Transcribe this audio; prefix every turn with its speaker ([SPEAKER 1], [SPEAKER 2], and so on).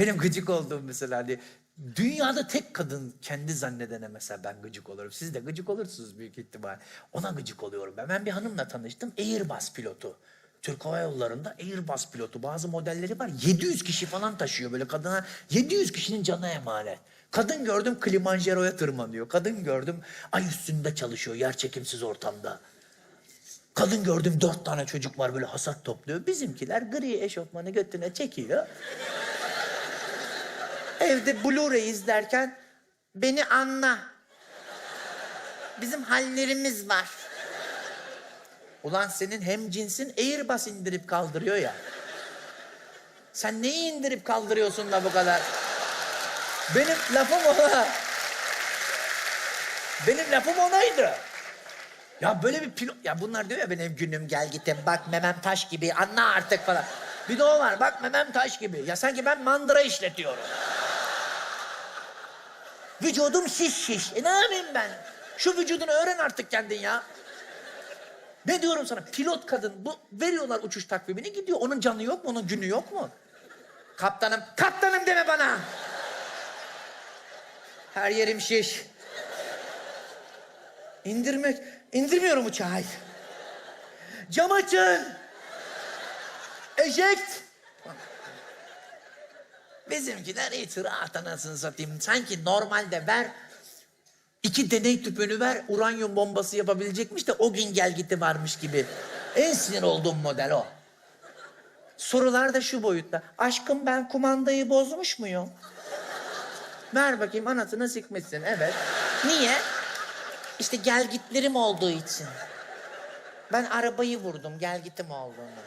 [SPEAKER 1] Benim gıcık olduğum mesela hani dünyada tek kadın kendi zannedene mesela ben gıcık olurum. Siz de gıcık olursunuz büyük ihtimal. Ona gıcık oluyorum ben. Ben bir hanımla tanıştım. Airbus pilotu. Türk Hava Yolları'nda Airbus pilotu. Bazı modelleri var. 700 kişi falan taşıyor böyle kadına. 700 kişinin canı emanet. Kadın gördüm Kilimanjaro'ya tırmanıyor. Kadın gördüm ay üstünde çalışıyor yer çekimsiz ortamda. Kadın gördüm dört tane çocuk var böyle hasat topluyor. Bizimkiler gri eşofmanı götüne çekiyor. Evde Blu-ray izlerken beni anla. Bizim hallerimiz var. Ulan senin hem cinsin Airbus indirip kaldırıyor ya. Sen neyi indirip kaldırıyorsun da bu kadar? Benim lafım ona. Benim lafım onaydı. Ya böyle bir pilot... Ya bunlar diyor ya benim günüm gel gitim bak memem taş gibi anla artık falan. Bir de o var bak memem taş gibi. Ya sanki ben mandıra işletiyorum. Vücudum şiş şiş. E ne yapayım ben? Şu vücudunu öğren artık kendin ya. Ne diyorum sana? Pilot kadın bu veriyorlar uçuş takvimini gidiyor. Onun canı yok mu? Onun günü yok mu? Kaptanım, kaptanım deme bana. Her yerim şiş. İndirmek, indirmiyorum uçağı. Cam açın. Eject. Bizimkiler rahat anasını satayım. Sanki normalde ver, iki deney tüpünü ver, uranyum bombası yapabilecekmiş de o gün gel gitti varmış gibi. En sinir olduğum model o. Sorular da şu boyutta. Aşkım ben kumandayı bozmuş muyum? Ver bakayım anasını sikmişsin. Evet. Niye? İşte gel gitlerim olduğu için. Ben arabayı vurdum gel gitim olduğunu.